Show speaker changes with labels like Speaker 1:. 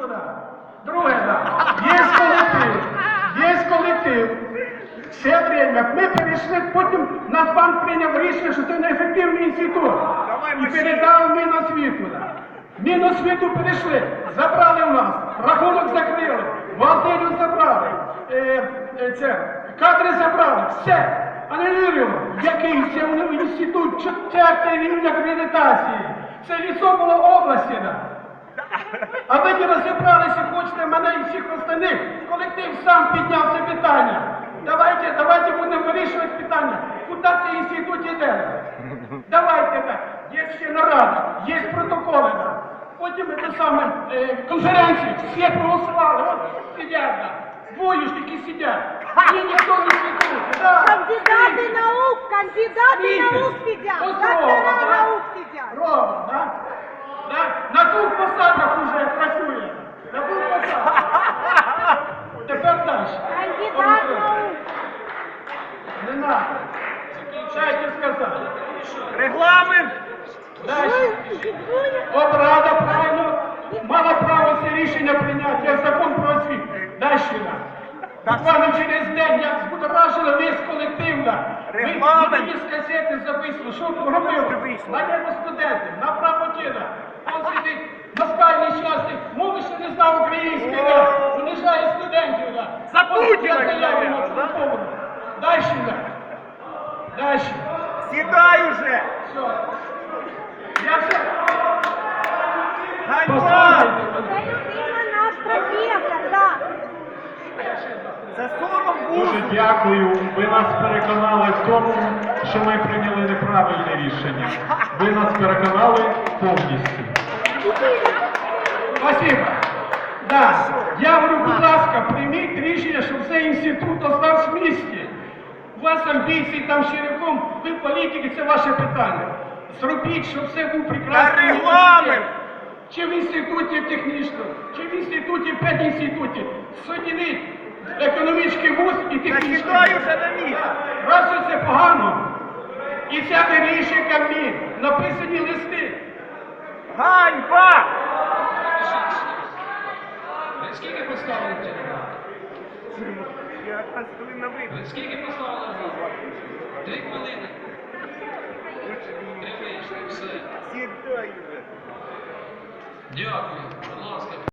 Speaker 1: да. Друге, да. Є колектив. Є колектив. Все время. Ми перейшли, потім Нацбанк прийняв рішення, що це неефективний інститут. І передав Міносвіту. Да. Міносвіту перейшли, забрали у нас, рахунок закрили, бухгалтерію забрали, е, е, це, кадри забрали, все. Аннулюємо. Який це інститут, четвертий рівень акредитації. Це ліцо було області. Да. А ви не розібралися, хочете мене і всіх остальних. Колектив сам підняв це питання. Давайте, давайте будемо вирішувати питання. Куди цей інститут іде? Давайте так. Є ще нарада, є протоколи. Потім це саме е, конференції. Всі проголосували. От сидять. Да. Двоюшники сидять. І ніхто не світить. Да.
Speaker 2: Кандидаты наук, кандидаты
Speaker 1: Видите?
Speaker 2: наук сидят,
Speaker 1: Вот
Speaker 2: доктора наук сидят.
Speaker 1: Ровно, да? Да? На двох посадах уже працює. На двох посадах. Тепер далі.
Speaker 2: Кандидат наук.
Speaker 1: Не надо. Дайте сказати.
Speaker 3: Регламент!
Speaker 1: Далі.
Speaker 2: Ой, Гуля.
Speaker 1: От Рада правильно мала право це рішення прийняти, як закон про освіту. Далі нам. Буквально через день, як збудоражили весь колектив. Ви
Speaker 3: Регламент.
Speaker 1: ви мені з записували, що робив?
Speaker 3: Дивись.
Speaker 1: Наємо студенти, на правотіна. Он сидить на скальній часті, мови ще не знав української, да. унижає студентів. Да.
Speaker 3: За
Speaker 1: я заяву на цьому
Speaker 3: да?
Speaker 1: поводу. Далі, да. Далі.
Speaker 3: Сідай уже!
Speaker 1: Все. Я все.
Speaker 3: Ганьба!
Speaker 2: Це людина наш професор, да.
Speaker 3: Це сором
Speaker 4: Дуже дякую. Ви нас переконали в тому, що ми прийняли неправильне рішення. Ви нас переконали повністю.
Speaker 1: Спасибо. Да. Я говорю, будь ласка, прийміть рішення, щоб цей інститут остався в місті. У вас амбіції там широком, ви політики, це ваше питання. Зробіть, щоб все був прекрасний
Speaker 3: регламент!
Speaker 1: Чи в інституті технічному, чи в інституті педінституті. Соединіть економічний вуз і технічний.
Speaker 3: сідай на місце!
Speaker 1: Раз це погано. І це вирішує Кабмін. Написані листи.
Speaker 3: Ганьба!
Speaker 5: Скільки поставили? Скільки поставили в зал? Три хвилини. Три вийшли, все.
Speaker 3: Сідай уже!
Speaker 5: Дякую, будь ласка.